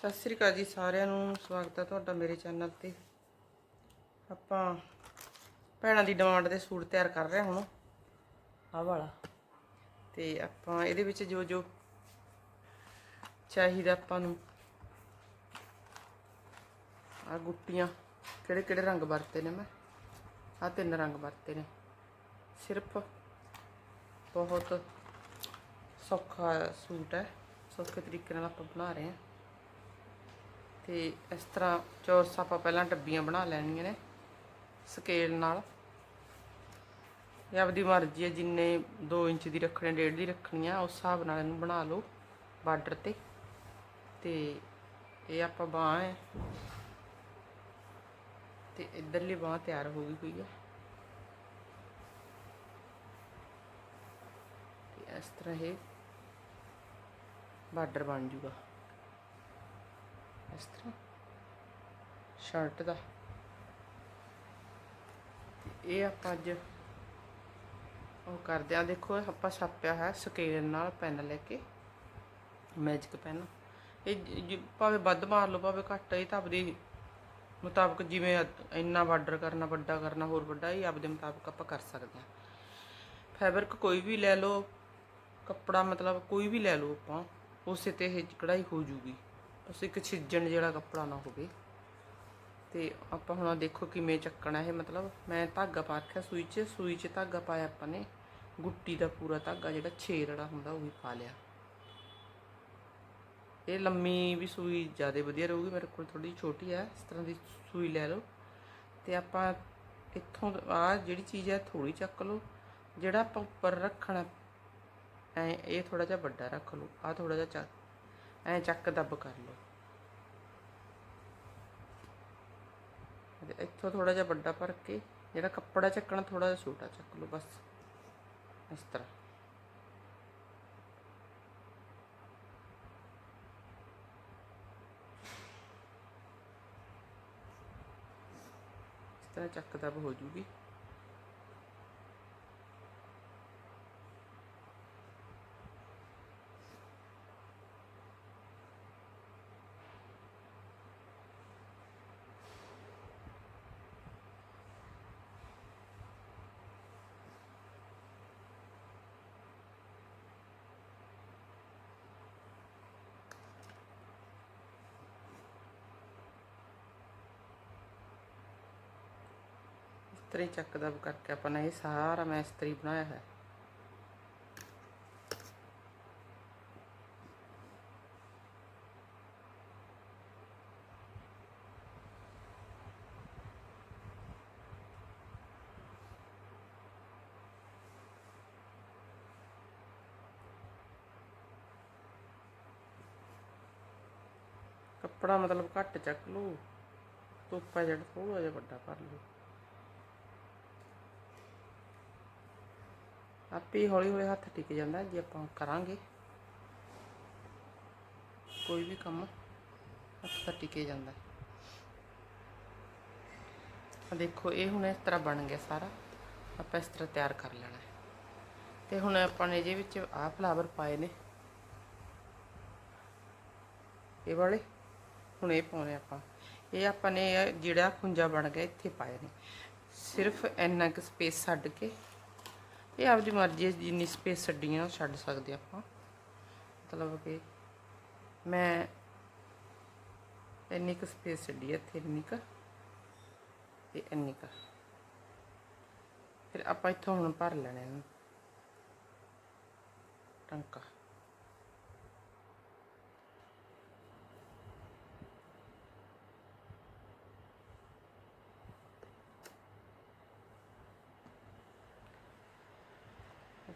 ਸਤਿ ਸ੍ਰੀ ਅਕਾਲ ਜੀ ਸਾਰਿਆਂ ਨੂੰ ਸਵਾਗਤ ਹੈ ਤੁਹਾਡਾ ਮੇਰੇ ਚੈਨਲ ਤੇ। ਆਪਾਂ ਭੈਣਾਂ ਦੀ ਡਿਮਾਂਡ ਦੇ ਸੂਟ ਤਿਆਰ ਕਰ ਰਹੇ ਹੁਣ। ਆਹ ਵਾਲਾ। ਤੇ ਆਪਾਂ ਇਹਦੇ ਵਿੱਚ ਜੋ ਜੋ ਚਾਹੀਦਾ ਆਪਾਂ ਨੂੰ। ਆ ਗੁੱਟੀਆਂ ਕਿਹੜੇ ਕਿਹੜੇ ਰੰਗ ਵਰਤੇ ਨੇ ਮੈਂ? ਆ ਤਿੰਨ ਰੰਗ ਵਰਤੇ ਨੇ। ਸਿਰਫ ਬਹੁਤ ਸੌਖਾ ਸੂਟ ਹੈ। ਸੌਖੇ ਤਰੀਕੇ ਨਾਲ ਆਪਾਂ ਬਣਾ ਰਹੇ ਹਾਂ। ਤੇ ਇਸ ਤਰ੍ਹਾਂ ਚੌਰਸ ਆਪਾਂ ਪਹਿਲਾਂ ਡੱਬੀਆਂ ਬਣਾ ਲੈਣੀਆਂ ਨੇ ਸਕੇਲ ਨਾਲ। ਇਹ ਆਪਦੀ ਮਰਜ਼ੀ ਹੈ, ਜਿੰਨੇ 2 ਇੰਚ ਦੀ ਰੱਖਣੀ, ਡੇਢ ਦੀ ਰੱਖਣੀ ਆ, ਉਸ ਹਿਸਾਬ ਨਾਲ ਇਹਨੂੰ ਬਣਾ ਲਓ ਬਾਰਡਰ ਤੇ। ਤੇ ਇਹ ਆਪਾਂ ਬਾਂਹ ਹੈ। ਤੇ ਇਧਰਲੀ ਬਾਂਹ ਤਿਆਰ ਹੋ ਗਈ ਹੋਈ ਹੈ। ਤੇ ਇਸ ਤਰ੍ਹਾਂ ਇਹ ਬਾਰਡਰ ਬਣ ਜੂਗਾ। ਇਸ ਤਰ੍ਹਾਂ। ਸ਼ਰਟ ਦਾ। ਇਹ ਆਪਾਂ ਅੱਜ ਉਹ ਕਰਦੇ ਆ ਦੇਖੋ, ਆਪਾਂ ਛਾਪਿਆ ਹੈ ਸਕੇਲ ਨਾਲ ਪੈਨ ਲੈ ਕੇ। Magic PAN. ਇਹ ਜ- ਭਾਵੇਂ ਵੱਧ ਮਾਰ ਲਓ, ਭਾਵੇਂ ਘੱਟ, ਇਹ ਤਾਂ ਆਪਦੀ ਮੁਤਾਬਕ ਜਿਵੇਂ ਇੰਨਾ ਬਾਰਡਰ ਕਰਨਾ, ਵੱਡਾ ਕਰਨਾ, ਹੋਰ ਵੱਡਾ, ਇਹ ਆਪਦੇ ਮੁਤਾਬਕ ਆਪਾਂ ਕਰ ਸਕਦੇ ਹਾਂ। ਫੈਬਰਿਕ ਕੋਈ ਵੀ ਲੈ ਲਓ, ਕੱਪੜਾ ਮਤਲਬ ਕੋਈ ਵੀ ਲੈ ਲਓ ਆਪਾਂ, ਉਸੇ ਤੇ ਇਹ ਕਢਾਈ ਹੋ ਜੂਗੀ। ਬਸ ਇੱਕ ਛਿੱਜਣ ਜਿਹੜਾ ਕੱਪੜਾ ਨਾ ਹੋਵੇ। ਤੇ ਆਪਾਂ ਹੁਣ ਦੇਖੋ ਕਿਵੇਂ ਚੱਕਣਾ ਇਹ ਮਤਲਬ। ਮੈਂ ਧਾਗਾ ਪਾ ਰੱਖਿਆ ਸੂਈ 'ਚ ਸੂਈ 'ਚ ਧਾਗਾ ਪਾਇਆ ਆਪਾਂ ਨੇ। ਗੁੱਟੀ ਦਾ ਪੂਰਾ ਧਾਗਾ ਜਿਹੜਾ ਛੇਰੜਾ ਹੁੰਦਾ ਉਹ ਵੀ ਪਾ ਲਿਆ। ਇਹ ਲੰਮੀ ਵੀ ਸੂਈ ਜ਼ਿਆਦਾ ਵਧੀਆ ਰਹੂਗੀ, ਮੇਰੇ ਕੋਲ ਥੋੜੀ ਛੋਟੀ ਹੈ ਇਸ ਤਰ੍ਹਾਂ ਦੀ ਸੂਈ ਲੈ ਲਓ। ਤੇ ਆਪਾਂ ਇੱਥੋਂ ਆ ਜਿਹੜੀ ਚੀਜ਼ ਹੈ ਥੋੜੀ ਚੱਕ ਲਓ। ਜਿਹੜਾ ਆਪਾਂ ਉੱਪਰ ਰੱਖਣਾ, ਐ ਇਹ ਥੋੜਾ ਜਿਹਾ ਵੱਡਾ ਰੱਖ ਲਓ। ਆ ਥੋੜਾ ਜਿਹਾ ਚੱਕ ਐ ਚੱਕ ਦੱਬ ਕਰ ਲਓ। ਇੱਥੋਂ ਥੋੜਾ ਜਿਹਾ ਵੱਡਾ ਭਰ ਕੇ ਜਿਹੜਾ ਕੱਪੜਾ ਚੱਕਣਾ ਥੋੜਾ ਜਿਹਾ ਛੋਟਾ ਚੱਕ ਲਓ ਬਸ। ਇਸ ਤਰ੍ਹਾਂ। ਇਸ ਤਰ੍ਹਾਂ ਚੱਕ ਦੱਬ ਹੋ ਜੂਗੀ। ਇਸ ਤਰ੍ਹਾਂ ਹੀ ਚੱਕ ਦੱਬ ਕਰਕੇ ਆਪਾਂ ਨੇ ਇਹ ਸਾਰਾ ਮੈਂ ਇਸ ਤਰ੍ਹਾਂ ਹੀ ਬਣਾਇਆ ਹੈ ਕੱਪੜਾ ਮਤਲਬ ਘੱਟ ਚੱਕ ਲਓ ਤੋਪਾ ਜਿਹੜਾ ਥੋੜਾ ਜਿਹਾ ਵੱਡਾ ਕਰ ਲਓ ਆਪੇ ਹੌਲੀ ਹੌਲੀ ਹੱਥ ਟਿਕ ਜਾਂਦਾ ਜੇ ਆਪਾਂ ਕਰਾਂਗੇ। ਕੋਈ ਵੀ ਕੰਮ ਹੱਥ ਤਾਂ ਟਿਕੇ ਜਾਂਦਾ। ਆ ਦੇਖੋ, ਇਹ ਹੁਣ ਇਸ ਤਰ੍ਹਾਂ ਬਣ ਗਿਆ ਸਾਰਾ। ਆਪਾਂ ਇਸ ਤਰ੍ਹਾਂ ਤਿਆਰ ਕਰ ਲੈਣਾ ਤੇ ਹੁਣ ਆਪਾਂ ਨੇ ਇਹਦੇ ਵਿੱਚ ਆਹ ਫਲਾਵਰ ਪਾਏ ਨੇ। ਇਹ ਵਾਲੇ, ਹੁਣ ਇਹ ਪਾਉਣੇ ਆਪਾਂ। ਇਹ ਆਪਾਂ ਨੇ ਜਿਹੜਾ ਖੁੰਝਾ ਬਣ ਗਿਆ, ਇੱਥੇ ਪਾਏ ਨੇ। ਸਿਰਫ ਇੰਨਾ ਕੁ ਸਪੇਸ ਛੱਡ ਕੇ ਇਹ ਆਪਦੀ ਮਰਜ਼ੀ ਹੈ, ਜਿੰਨੀ ਸਪੇਸ ਛੱਡੀਆਂ ਉਹ ਛੱਡ ਸਕਦੇ ਆਪਾਂ। ਮਤਲਬ ਕਿ ਮੈਂ ਇੰਨੀ ਕੁ ਸਪੇਸ ਛੱਡੀ ਹੈ ਇੱਥੇ ਇੰਨੀ ਕੁ ਤੇ ਇੰਨੀ ਕੁ। ਫਿਰ ਆਪਾਂ ਇੱਥੋਂ ਹੁਣ ਭਰ ਲੈਣਾ ਇਹਨੂੰ ਟੰਕਾ।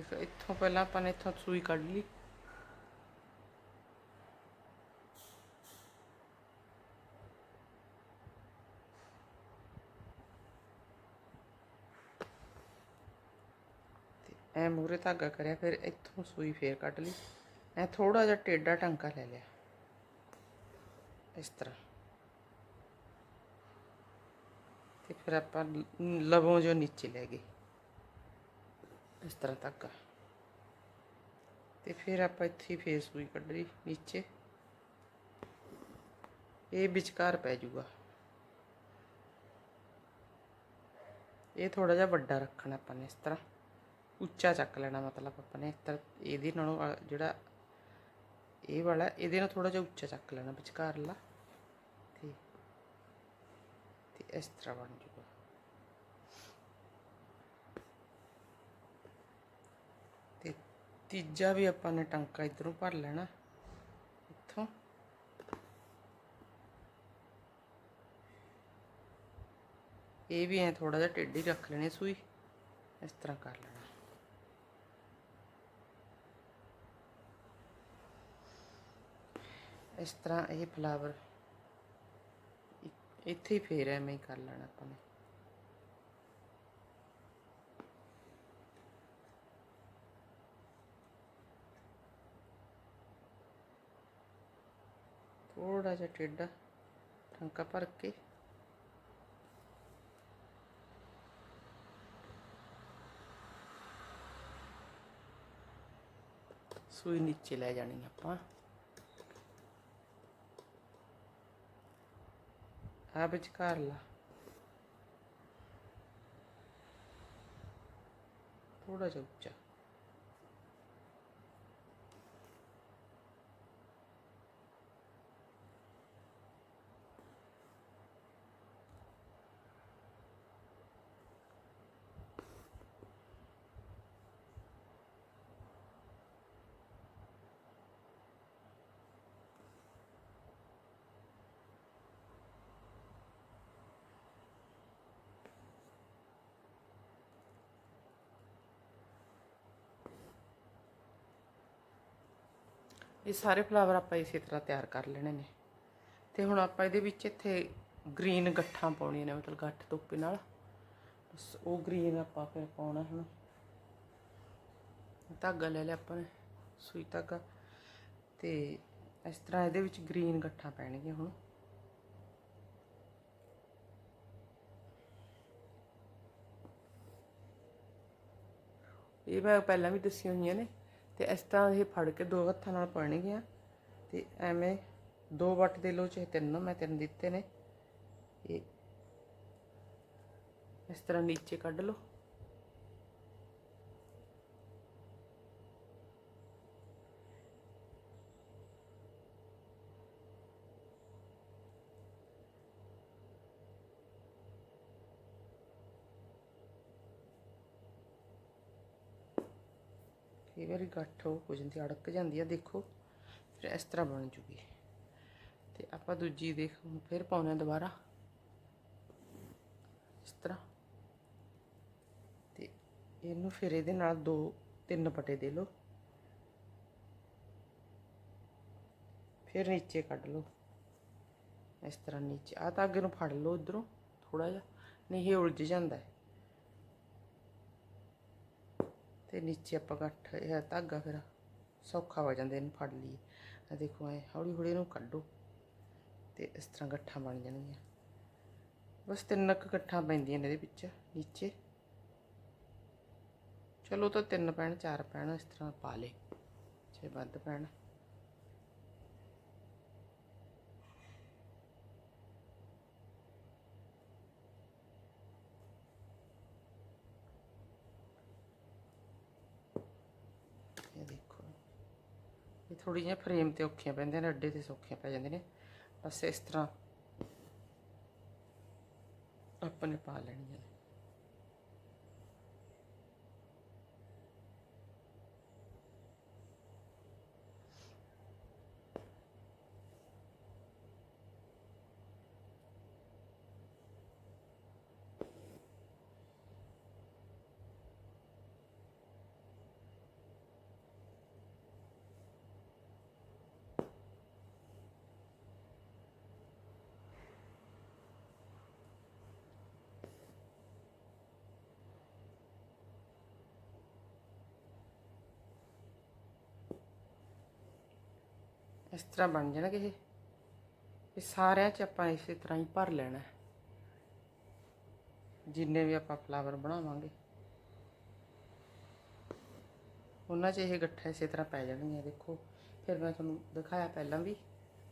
ਦੇਖੋ ਇੱਥੋਂ ਪਹਿਲਾਂ ਆਪਾਂ ਨੇ ਇੱਥੋਂ ਸੂਈ ਕੱਢ ਲਈ ਤੇ ਐ ਮੂਰੇ ਧਾਗਾ ਕਰਿਆ ਫਿਰ ਇੱਥੋਂ ਸੂਈ ਫੇਰ ਕੱਢ ਲਈ ਐ ਥੋੜਾ ਜਿਹਾ ਟੇਡਾ ਟਾਂਕਾ ਲੈ ਲਿਆ ਇਸ ਤਰ੍ਹਾਂ ਤੇ ਫਿਰ ਆਪਾਂ ਲਵੋਂ ਜੋ ਨੀਚੇ ਲੈ ਗਏ ਇਸ ਤਰ੍ਹਾਂ ਤੱਕ ਤੇ ਫਿਰ ਆਪਾਂ ਇੱਥੇ ਫੇਸ ਸੂਈ ਕੱਢ ਲਈ, ਨੀਚੇ। ਇਹ ਵਿਚਕਾਰ ਪੈ ਜਾਊਗਾ ਇਹ ਥੋੜਾ ਜਿਹਾ ਵੱਡਾ ਰੱਖਣਾ ਆਪਾਂ ਨੇ ਇਸ ਤਰ੍ਹਾਂ। ਉੱਚਾ ਚੱਕ ਲੈਣਾ ਮਤਲਬ ਆਪਾਂ ਨੇ ਇਸ ਤਰ੍ਹਾਂ। ਇਹਦੇ ਨਾਲੋਂ ਜਿਹੜਾ ਇਹ ਵਾਲਾ, ਇਹਦੇ ਨਾਲ ਥੋੜਾ ਜਿਹਾ ਉੱਚਾ ਚੱਕ ਲੈਣਾ ਵਿਚਕਾਰਲਾ। ਤੇ ਤੇ ਇਸ ਤਰ੍ਹਾਂ ਬਣ ਜੂਗਾ ਤੇ ਤੀਜਾ ਵੀ ਆਪਾਂ ਨੇ ਟਾਂਕਾ ਇਧਰੋਂ ਭਰ ਲੈਣਾ। ਇੱਥੋਂ। ਇਹ ਵੀ ਐ ਥੋੜਾ ਜਿਹਾ ਟੇਢੀ ਰੱਖ ਲੈਣੀ ਸੂਈ। ਇਸ ਤਰ੍ਹਾਂ ਕਰ ਲੈਣਾ। ਇਸ ਤਰ੍ਹਾਂ ਇਹ ਫਲਾਵਰ ਇੱਥੇ ਹੀ ਫੇਰ ਐਵੇਂ ਹੀ ਕਰ ਲੈਣਾ ਆਪਾਂ ਨੇ। ਥੋੜਾ ਜਿਹਾ ਟੇਢਾ ਟਾਂਕਾ ਭਰ ਕੇ। ਸੂਈ ਨੀਚੇ ਲੈ ਜਾਣੀ ਆਪਾਂ। ਆ ਵਿਚਕਾਰ ਲਾ। ਥੋੜਾ ਜਿਹਾ ਉੱਚਾ। ਇਹ ਸਾਰੇ ਫਲਾਵਰ ਆਪਾਂ ਇਸੇ ਤਰ੍ਹਾਂ ਤਿਆਰ ਕਰ ਲੈਣੇ ਨੇ। ਤੇ ਹੁਣ ਆਪਾਂ ਇਹਦੇ ਵਿੱਚ ਇੱਥੇ ਗ੍ਰੀਨ ਗੱਠਾਂ ਪਾਉਣੀਆਂ ਨੇ, ਮਤਲਬ ਗੱਠ ਧੁੱਪੇ ਨਾਲ। ਬਸ ਉਹ ਗ੍ਰੀਨ ਆਪਾਂ ਫਿਰ ਪਾਉਣਾ ਹੁਣ। ਧਾਗਾ ਲੈ ਲਿਆ ਆਪਾਂ ਨੇ, ਸੂਈ ਧਾਗਾ। ਤੇ ਇਸ ਤਰ੍ਹਾਂ ਇਹਦੇ ਵਿੱਚ ਗ੍ਰੀਨ ਗੱਠਾਂ ਪੈਣਗੀਆਂ ਹੁਣ। ਇਹ ਮੈਂ ਪਹਿਲਾਂ ਵੀ ਦੱਸੀਆਂ ਹੋਈਆਂ ਨੇ। ਤੇ ਇਸ ਤਰ੍ਹਾਂ ਇਹ ਫੜ ਕੇ ਦੋ ਹੱਥਾਂ ਨਾਲ ਪਾਣਗੀਆਂ ਤੇ ਐਵੇਂ ਦੋ ਵੱਟ ਦੇ ਲੋ ਚਾਹੇ ਤਿੰਨ ਮੈਂ ਤਿੰਨ ਦਿੱਤੇ ਨੇ। ਇਹ ਇਸ ਤਰ੍ਹਾਂ ਨੀਚੇ ਕੱਢ ਲਓ। ਵਾਰੀ ਗੱਠ ਹੋ ਹੋ ਜਾਂਦੀ ਅੜਕ ਜਾਂਦੀ ਆ, ਦੇਖੋ। ਫਿਰ ਇਸ ਤਰ੍ਹਾਂ ਬਣ ਜੂਗੀ। ਤੇ ਆਪਾਂ ਦੂਜੀ ਦੇਖ, ਫਿਰ ਪਾਉਣਾ ਦੁਬਾਰਾ। ਇਸ ਤਰ੍ਹਾਂ। ਤੇ ਇਹਨੂੰ ਫਿਰ ਇਹਦੇ ਨਾਲ ਦੋ, ਤਿੰਨ ਪਟੇ ਦੇ ਲਓ। ਫਿਰ ਨੀਚੇ ਕੱਢ ਲਓ। ਇਸ ਤਰ੍ਹਾਂ ਨੀਚੇ। ਆ ਤਾਂ ਅੱਗੇ ਨੂੰ ਫੜ ਲਓ ਇਧਰੋਂ ਥੋੜਾ ਜਿਹਾ। ਨਹੀਂ, ਇਹ ਉਲਝ ਜਾਂਦਾ ਹੈ। ਤੇ ਨੀਚੇ ਆਪਾਂ ਗੱਠ ਇਹ ਧਾਗਾ ਫਿਰ ਸੌਖਾ ਹੋ ਜਾਂਦਾ, ਇਹਨੂੰ ਫੜ ਲਈ ਆ ਦੇਖੋ, ਐ ਹੌਲੀ ਹੌਲੀ ਇਹਨੂੰ ਕੱਢੋ ਤੇ ਇਸ ਤਰ੍ਹਾਂ ਗੱਠਾਂ ਬਣ ਜਾਣਗੀਆਂ। ਬਸ ਤਿੰਨ ਕੁ ਗੱਠਾਂ ਪੈਂਦੀਆਂ ਨੇ ਇਹਦੇ ਵਿੱਚ, ਨੀਚੇ। ਚਲੋ ਤਾਂ ਤਿੰਨ ਪੈਣ, ਚਾਰ ਪੈਣ, ਇਸ ਤਰ੍ਹਾਂ ਪਾ ਲੇ ਜੇ ਵੱਧ ਪੈਣ ਇਹ ਦੇਖੋ ਇਹ ਥੋੜੀ ਜਿਹੀਆਂ ਫਰੇਮ ਤੇ ਔਖੀਆਂ ਪੈਂਦੀਆਂ ਨੇ, ਅੱਡੇ ਤੇ ਸੌਖੀਆਂ ਪੈ ਜਾਂਦੀਆਂ ਨੇ। ਬਸ ਇਸ ਤਰ੍ਹਾਂ ਆਪਾਂ ਨੇ ਪਾ ਲੈਣੀਆਂ ਇਸ ਤਰ੍ਹਾਂ ਬਣ ਜਾਣਗੇ ਇਹ ਇਹ ਸਾਰਿਆਂ 'ਚ ਆਪਾਂ ਇਸੇ ਤਰ੍ਹਾਂ ਹੀ ਭਰ ਲੈਣਾ ਜਿੰਨੇ ਵੀ ਆਪਾਂ ਫਲਾਵਰ ਬਣਾਵਾਂਗੇ। ਉਹਨਾਂ 'ਚ ਇਹ ਗੱਠਾ ਇਸੇ ਤਰ੍ਹਾਂ ਪੈ ਜਾਣਗੀਆਂ, ਦੇਖੋ। ਫਿਰ ਮੈਂ ਤੁਹਾਨੂੰ ਦਿਖਾਇਆ ਪਹਿਲਾਂ ਵੀ,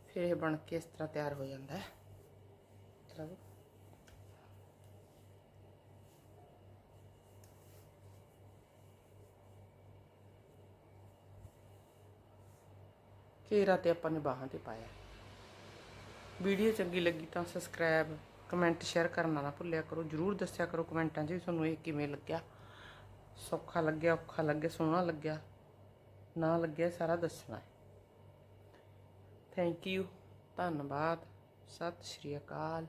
ਫਿਰ ਇਹ ਬਣ ਕੇ ਇਸ ਤਰ੍ਹਾਂ ਤਿਆਰ ਹੋ ਜਾਂਦਾ ਹੈ। ਮਤਲਬ ਘੇਰਾ ਤੇ ਆਪਾਂ ਨੇ ਬਾਹਾਂ ਤੇ ਪਾਇਆ। ਵੀਡੀਓ ਚੰਗੀ ਲੱਗੀ ਤਾਂ ਸਬਸਕ੍ਰਾਈਬ ਕਮੈਂਟ ਸ਼ੇਅਰ ਕਰਨਾ ਨਾ ਭੁੱਲਿਆ ਕਰੋ। ਜਰੂਰ ਦੱਸਿਆ ਕਰੋ ਕਮੈਂਟਾਂ 'ਚ ਵੀ ਤੁਹਾਨੂੰ ਇਹ ਕਿਵੇਂ ਲੱਗਿਆ। ਸੌਖਾ ਲੱਗਿਆ, ਔਖਾ ਲੱਗਿਆ, ਸੋਹਣਾ ਲੱਗਿਆ। ਨਾ ਲੱਗਿਆ ਸਾਰਾ ਦੱਸਣਾ ਹੈ। ਥੈਂਕ ਯੂ ਧੰਨਵਾਦ। ਸਤਿ ਸ਼੍ਰੀ ਅਕਾਲ।